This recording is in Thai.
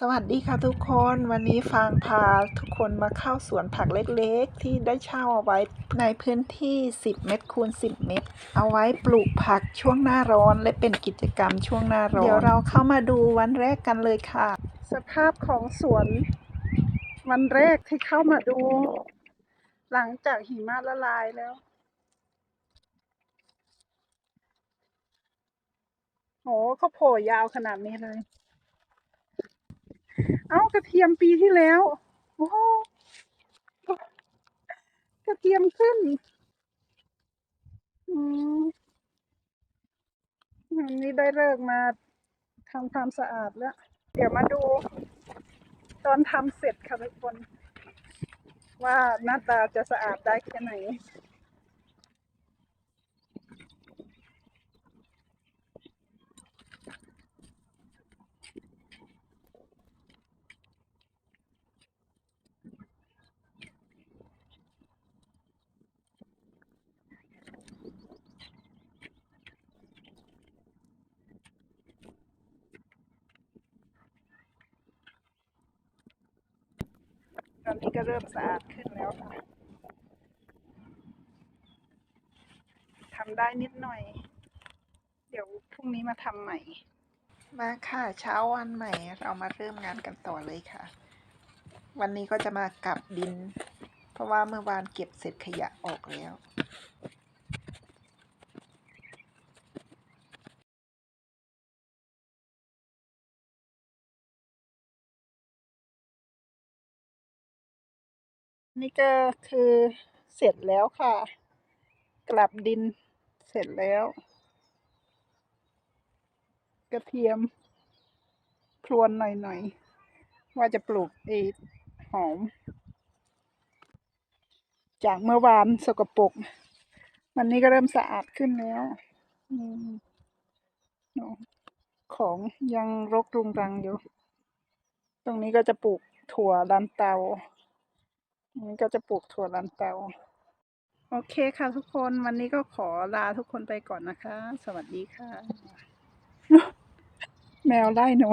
สวัสดีค่ะทุกคนวันนี้ฟางพาทุกคนมาเข้าสวนผักเล็กๆ ที่ได้เช่าเอาไว้ในพื้นที่ 10 เมตรคูณ 10 เมตร เอาไว้ปลูกผักช่วงหน้าร้อนและเป็นกิจกรรมช่วงหน้าร้อนเดี๋ยวเราเข้ามาดูวันแรกกันเลยค่ะ สภาพของสวน วันแรกที่เข้ามาดู หลังจากหิมะละลายแล้วโหเขาโผล่ยาวขนาดนี้เลย เอ้ากระเทียมปีที่แล้วโอ้โหกระเทียมขึ้นอืมนนี้ได้เลิกมาทำความสะอาดแล้ว เดี๋ยวมาดู ตอนทำเสร็จค่ะทุกคน ว่าหน้าตาจะสะอาดได้แค่ไหน ตอนนี้ก็เริ่มสะอาดขึ้นแล้วค่ะทำได้นิดหน่อย เดี๋ยวพรุ่งนี้มาทำใหม่ มาค่ะเช้าวันใหม่ เรามาเริ่มงานกันต่อเลยค่ะ วันนี้ก็จะมากลับดิน เพราะว่าเมื่อวานเก็บเศษขยะออกแล้ว นี่ก็คือเสร็จแล้วค่ะ กลับดินเสร็จแล้ว กระเทียมพรวนหน่อยๆ ว่าจะปลูกไอหอม จากเมื่อวานสกปรกวันนี้ก็เริ่มสะอาดขึ้นแล้วอของยังรกรุงรังอยู่ ตรงนี้ก็จะปลูกถั่วลันเตา นี้ก็จะปลูกถั่วลันเตา โอเคค่ะทุกคนวันนี้ก็ขอลาทุกคนไปก่อนนะคะ สวัสดีค่ะ แมวไล่หนู